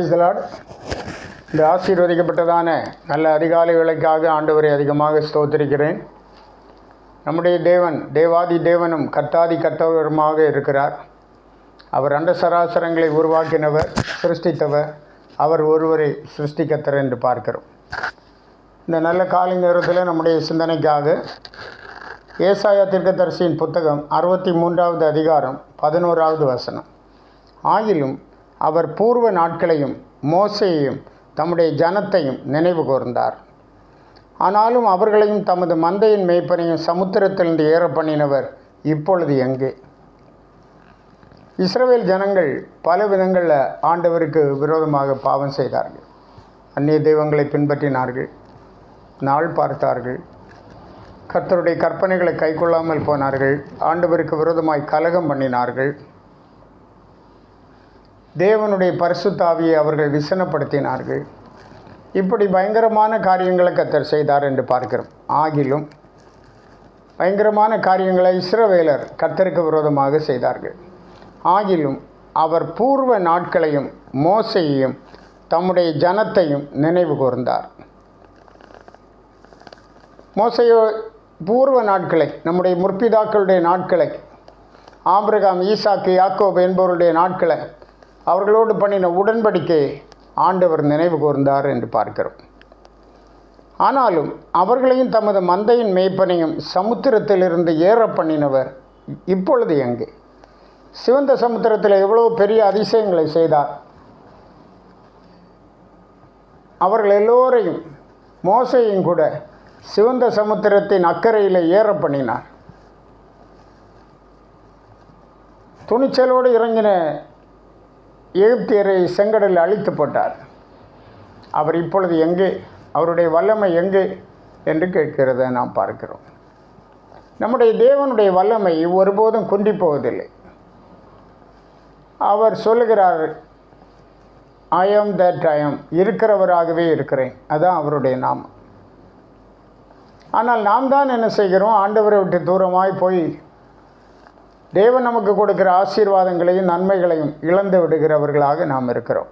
பிரைஸ்லாட் இந்த ஆசீர்வதிக்கப்பட்டதான நல்ல அதிகாலை வேலைக்காக ஆண்டவரை அதிகமாக ஸ்தோத்திருக்கிறேன். நம்முடைய தேவன் தேவாதி தேவனும் கர்த்தாதி கர்த்தவருமாக இருக்கிறார். அவர் அண்ட சராசரங்களை உருவாக்கினவர் சிருஷ்டித்தவர். அவர் ஒருவரை சிருஷ்டிக்கத்தர் என்று பார்க்கிறோம். இந்த நல்ல காலை நேரத்தில் நம்முடைய சிந்தனைக்காக ஏசாயா தீர்க்கதரிசியின் புத்தகம் அறுபத்தி மூன்றாவது அதிகாரம் பதினோராவது வசனம். ஆகிலும் அவர் பூர்வ நாட்களையும் மோசையையும் தம்முடைய ஜனத்தையும் நினைவு கூர்ந்தார். ஆனாலும் அவர்களையும் தமது மந்தையின் மேய்ப்பனையும் சமுத்திரத்திலிருந்து ஏற பண்ணினவர் இப்பொழுது எங்கே? இஸ்ரேல் ஜனங்கள் பல விதங்களில் ஆண்டவருக்கு விரோதமாக பாவம் செய்தார்கள். அந்நிய தெய்வங்களை பின்பற்றினார்கள். நாள் பார்த்தார்கள். கர்த்தருடைய கற்பனைகளை கைக்கொள்ளாமல் போனார்கள். ஆண்டவருக்கு விரோதமாய் கலகம் பண்ணினார்கள். தேவனுடைய பரிசுத்தாவியை அவர்கள் விசனப்படுத்தினார்கள். இப்படி பயங்கரமான காரியங்களை கத்தர் செய்தார் என்று பார்க்கிறோம். ஆகிலும் பயங்கரமான காரியங்களை இஸ்ரவேலர் கத்தருக்கு விரோதமாக செய்தார்கள். ஆகிலும் அவர் பூர்வ நாட்களையும் மோசையையும் தம்முடைய ஜனத்தையும் நினைவு கூர்ந்தார். மோசையோ பூர்வ நாட்களை நம்முடைய முற்பிதாக்களுடைய நாட்களை ஆம்பிரகாம் ஈசாக்கு யாக்கோப் என்பவருடைய நாட்களை அவர்களோடு பண்ணின உடன்படிக்கை ஆண்டவர் நினைவு கூர்ந்தார் என்று பார்க்கிறோம். ஆனாலும் அவர்களையும் தமது மந்தையின் மேய்ப்பனையும் சமுத்திரத்திலிருந்து ஏற பண்ணினவர் இப்பொழுது எங்கே? சிவந்த சமுத்திரத்தில் எவ்வளோ பெரிய அதிசயங்களை செய்தார். அவர்கள் எல்லோரையும் மோசையும் கூட சிவந்த சமுத்திரத்தின் அக்கறையில் ஏற பண்ணினார். துணிச்சலோடு இறங்கின எகிப்தியரை செங்கடலில் அழித்து போட்டார். அவர் இப்பொழுது எங்கே? அவருடைய வல்லமை எங்கே? என்று கேட்கிறத நாம் பார்க்கிறோம். நம்முடைய தேவனுடைய வல்லமை ஒருபோதும் குன்றி போவதில்லை. அவர் சொல்லுகிறார் ஐஎம் தட் ஐஎம் இருக்கிறவராகவே இருக்கிறேன். அதுதான் அவருடைய நாமம். ஆனால் நாம் தான் என்ன செய்கிறோம்? ஆண்டவரை விட்டு தூரமாய் போய் தேவன் நமக்கு கொடுக்கிற ஆசீர்வாதங்களையும் நன்மைகளையும் இழந்து விடுகிறவர்களாக நாம் இருக்கிறோம்.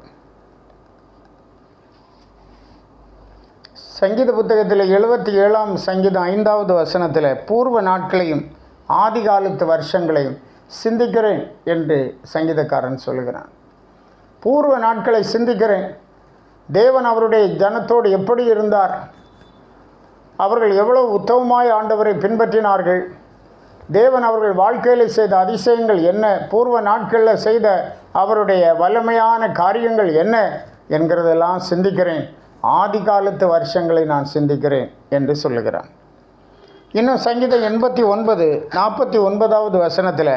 சங்கீத புத்தகத்தில் எழுபத்தி ஏழாம் சங்கீதம் ஐந்தாவது வசனத்தில் பூர்வ நாட்களையும் ஆதி காலத்து வருஷங்களையும் சிந்திக்கிறேன் என்று சங்கீதக்காரன் சொல்கிறான் பூர்வ நாட்களை சிந்திக்கிறேன். தேவன் அவருடைய ஜனத்தோடு எப்படி இருந்தார்? அவர்கள் எவ்வளவு உத்தமமாய் ஆண்டவரை பின்பற்றினார்கள்? தேவன் அவர்கள் வாழ்க்கையில் செய்த அதிசயங்கள் என்ன? பூர்வ நாட்களில் செய்த அவருடைய வல்லமையான காரியங்கள் என்ன? என்கிறதெல்லாம் சிந்திக்கிறேன். ஆதி காலத்து வருஷங்களை நான் சிந்திக்கிறேன் என்று சொல்லுகிறான். இன்னும் சங்கீதம் எண்பத்தி ஒன்பது நாற்பத்தி ஒன்பதாவது வசனத்தில்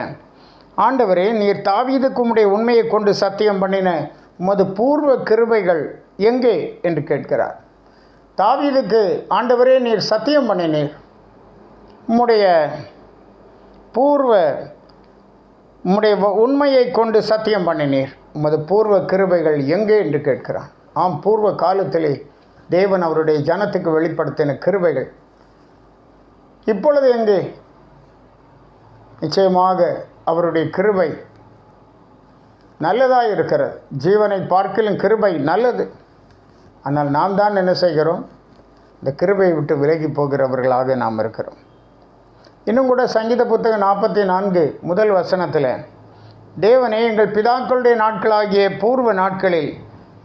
ஆண்டவரே நீர் தாவீதுக்கு உடைய உண்மையை கொண்டு சத்தியம் பண்ணின உமது பூர்வ கிருபைகள் எங்கே? என்று கேட்கிறார். தாவீதுக்கு ஆண்டவரே நீர் சத்தியம் பண்ணினீர். உம்முடைய பூர்வ உம்முடைய வ- உண்மையை கொண்டு சத்தியம் பண்ணினீர். உமது பூர்வ கிருபைகள் எங்கே என்று கேட்கிறான். ஆம் பூர்வ காலத்திலே தேவன் அவருடைய ஜனத்துக்கு வெளிப்படுத்தின கிருபைகள். இப்பொழுது எங்கே? நிச்சயமாக அவருடைய கிருபை நல்லதாக இருக்கிறது. ஜீவனை பார்க்கலும் கிருபை நல்லது. ஆனால் நாம் தான் என்ன செய்கிறோம்? இந்த கிருபையை விட்டு விலகி போகிறவர்களாக நாம் இருக்கிறோம். இன்னும் கூட சங்கீத புத்தகம் நாற்பத்தி நான்கு முதல் வசனத்தில் தேவனே எங்கள் பிதாக்களுடைய நாட்களாகிய பூர்வ நாட்களில்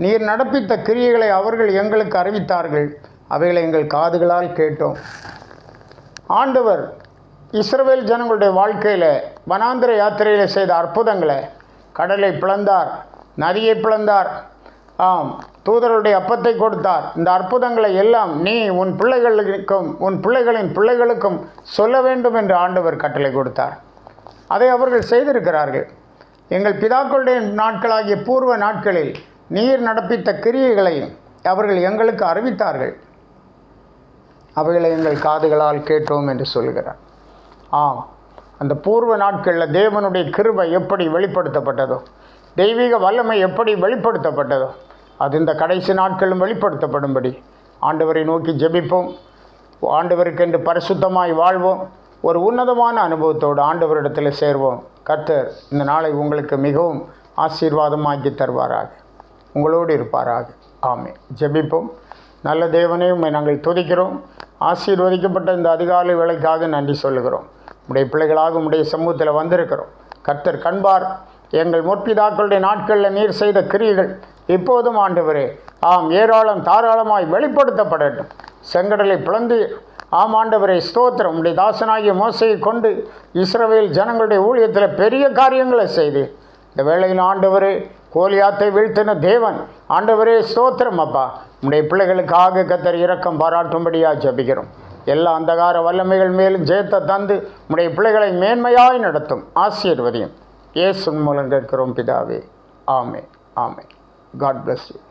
நீர் நடப்பித்த கிரியைகளை அவர்கள் எங்களுக்கு அறிவித்தார்கள். அவைகளை எங்கள் காதுகளால் கேட்டோம். ஆண்டவர் இஸ்ரவேல் ஜனங்களுடைய வாழ்க்கையில் வனாந்திர யாத்திரையில் செய்த அற்புதங்களை கடலை பிளந்தார் நதியை பிளந்தார். ஆம் தூதருடைய அப்பத்தை கொடுத்தார். இந்த அற்புதங்களை எல்லாம் நீ உன் பிள்ளைகளுக்கும் உன் பிள்ளைகளின் பிள்ளைகளுக்கும் சொல்ல வேண்டும் என்று ஆண்டவர் கட்டளை கொடுத்தார். அதை அவர்கள் செய்திருக்கிறார்கள். எங்கள் பிதாக்களுடைய நாட்களாகிய பூர்வ நாட்களில் நீர் நடப்பித்த கிரியைகளை அவர்கள் எங்களுக்கு அறிவித்தார்கள். அவைகளை எங்கள் காதுகளால் கேட்டோம் என்று சொல்கிறார். ஆம் அந்த பூர்வ நாட்களில் தேவனுடைய கிருபை எப்படி வெளிப்படுத்தப்பட்டதோ தெய்வீக வல்லமை எப்படி வெளிப்படுத்தப்பட்டதோ அது இந்த கடைசி நாட்களும் வெளிப்படுத்தப்படும்படி. ஆண்டவரை நோக்கி ஜெபிப்போம். ஆண்டவருக்கென்று பரிசுத்தமாய் வாழ்வோம். ஒரு உன்னதமான அனுபவத்தோடு ஆண்டவரிடத்தில் சேர்வோம். கர்த்தர் இந்த நாளை உங்களுக்கு மிகவும் ஆசீர்வாதமாக்கி தருவாராக. உங்களோடு இருப்பாராக. ஆமே ஜெபிப்போம். நல்ல தேவனே உண்மை நாங்கள் துதிக்கிறோம். ஆசீர்வதிக்கப்பட்ட இந்த அதிகாலை வேலைக்காக நன்றி சொல்லுகிறோம். உடைய பிள்ளைகளாக உடைய சமூகத்தில் வந்திருக்கிறோம். கர்த்தர் கண்பார். எங்கள் முற்பிதாக்களுடைய நாட்களில் நீர் செய்த கிரியைகள் இப்போதும் ஆண்டவரே ஆம் ஏராளம் தாராளமாய் வெளிப்படுத்தப்படட்டும். செங்கடலை பிளந்து ஆம் ஆண்டவரே ஸ்தோத்திரம். உடைய தாசனாகிய மோசையை கொண்டு இஸ்ரவேல் ஜனங்களுடைய ஊழியத்தில் பெரிய காரியங்களை செய்து. இந்த வேளையில் ஆண்டவரே கோலியாத்தை வீழ்த்தின தேவன் ஆண்டவரே ஸ்தோத்திரம் அப்பா. உடைய பிள்ளைகளுக்காக கத்தர் இரக்கம் பாராட்டும்படியாக ஜபிக்கிறோம். எல்லா அந்தகார வல்லமைகள் மேலும் ஜெயத்தை தந்து உடைய பிள்ளைகளை மேன்மையாய் நடத்தும். ஆசீர்வதியும். ஏசுன் மூலம் கேட்கிறோம் பிதாவே. ஆமே ஆமே God bless you.